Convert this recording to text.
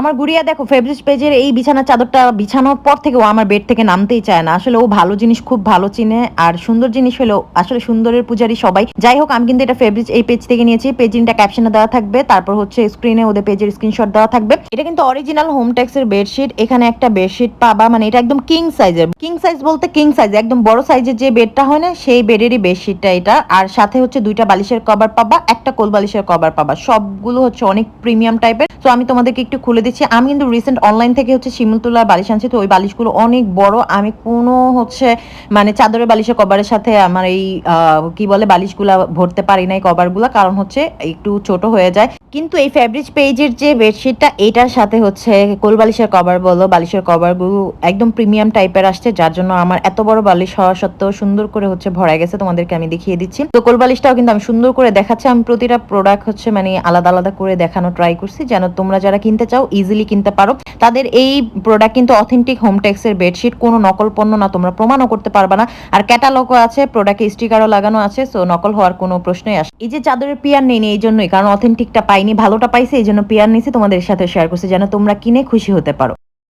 আমার গুড়িয়া দেখো ফেব্রিক্স পেজের এই বিছানার চাদরটা বিছানোর পর থেকে ও আমার বেড থেকে নামতেই চায় না। আসলে ও ভালো জিনিস খুব ভালো চিনে, আর সুন্দর জিনিস হলো আসলে সুন্দরের পূজারি সবাই। যাই হোক, আমি কিন্তু এটা ফেব্রিক্স এই পেজ থেকে নিয়েছি। পেজ লিঙ্কটা ক্যাপশনে দেওয়া থাকবে, তারপর হচ্ছে স্ক্রিনে ওদের পেজের স্ক্রিনশট দেওয়া থাকবে। এটা কিন্তু অরিজিনাল হোম টেক্সের বেডশিট এখানে একটা বেডশিট পাবা মানে এটা একদম কিং সাইজের কিং সাইজ বলতে কিং সাইজ একদম বড় সাইজের যে বেডটা হয় না, সেই বেডেরই বেডশিটটা এটা। আর সাথে হচ্ছে দুইটা বালিশের কভার পাবা, একটা কোল বালিশের কভার পাবা। সবগুলো হচ্ছে অনেক প্রিমিয়াম টাইপের তো আমি তোমাদেরকে একটু খুলে দিচ্ছি। আমি কিন্তু রিসেন্ট অনলাইন থেকে হচ্ছে শিমুলতলা বালিশ আনছি, তো ওই বালিশগুলো অনেক বড়। আমি কোনো হচ্ছে মানে চাদরের বালিশের কভারের সাথে আমার এই কি বলে, বালিশগুলা ভরতে পারি নাই কভারগুলা কারণ হচ্ছে একটু ছোট হয়ে যায়। কিন্তু এই ফ্যাব্রিক পেজের যে বেডশিটটা এটার সাথে হচ্ছে কোল বালিশের কভার বলো, বালিশের কভারগুলো একদম প্রিমিয়াম টাইপের আসছে, যার জন্য আমার এত বড় বালিশ হওয়া সত্ত্বেও সুন্দর করে হচ্ছে ভরা গেছে, তোমাদেরকে আমি দেখিয়ে দিচ্ছি। তো কোল বালিশটাও কিন্তু আমি সুন্দর করে দেখাচ্ছি, আমি প্রতিটা প্রোডাক্ট হচ্ছে মানে আলাদা আলাদা করে দেখানো ট্রাই করছি, যেন তোমরা যারা কিনতে চাও ইজিলি কিনতে পারো। তাদের এই প্রোডাক্ট কিন্তু অথেন্টিক হোম টেক্সের বেডশিট কোনো নকল পণ্য না, তোমরা প্রমাণও করতে পারবে না। আর ক্যাটালগও আছে প্রোডাক্টে স্টিকারও লাগানো আছে সো নকল হওয়ার কোনো প্রশ্নই আসে এই যে চাদরের পিয়ার নেই এই জন্যই, কারণ অথেন্টিকটা পাইনি, ভালোটা পাইছে, এই জন্য পেয়ার নিছে তোমাদের সাথে শেয়ার করছে, যেন তোমরা কিনে খুশি হতে পারো।